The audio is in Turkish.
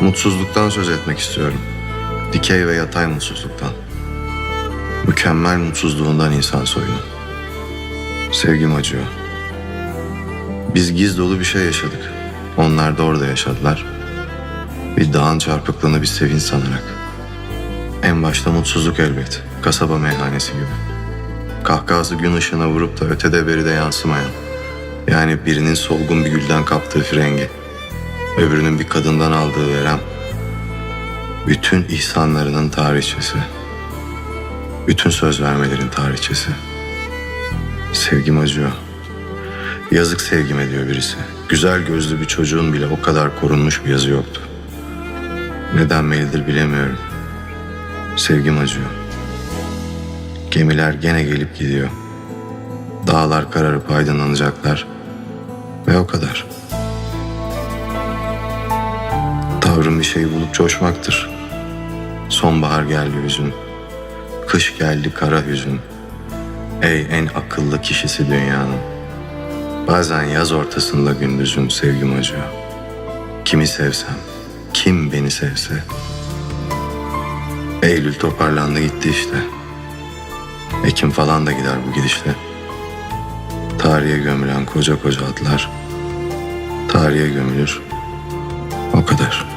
Mutsuzluktan söz etmek istiyorum. Dikey ve yatay mutsuzluktan. Mükemmel mutsuzluğundan insan soyunun. Sevgim acıyor. Biz giz dolu bir şey yaşadık. Onlar da orada yaşadılar. Bir dağın çarpıklığını bir sevinç sanarak. En başta mutsuzluk elbet. Kasaba meyhanesi gibi. Kahkahası gün ışığına vurup da ötede beride yansımayan. Yani birinin solgun bir gülden kaptığı frengi. Öbürünün bir kadından aldığı verem. Bütün ihsanlarının tarihçesi. Bütün söz vermelerin tarihçesi. Sevgim acıyor. Yazık sevgime diyor birisi. Güzel gözlü bir çocuğun bile o kadar korunmuş bir yazı yoktu. Ne denmelidir bilemiyorum. Sevgim acıyor. Gemiler gene gelip gidiyor. Dağlar kararıp aydınlanacaklar. Ve o kadar. Tavrım bir şey bulup coşmaktır. Sonbahar geldi hüzün. Kış geldi kara hüzün. Ey en akıllı kişisi dünyanın. Bazen yaz ortasında gündüzün sevgim acıyor. Kimi sevsem, kim beni sevse. Eylül toparlandı gitti işte. Ekim falan da gider bu gidişle. Tarihe gömülen koca koca adlar. Tarihe gömülür. O kadar.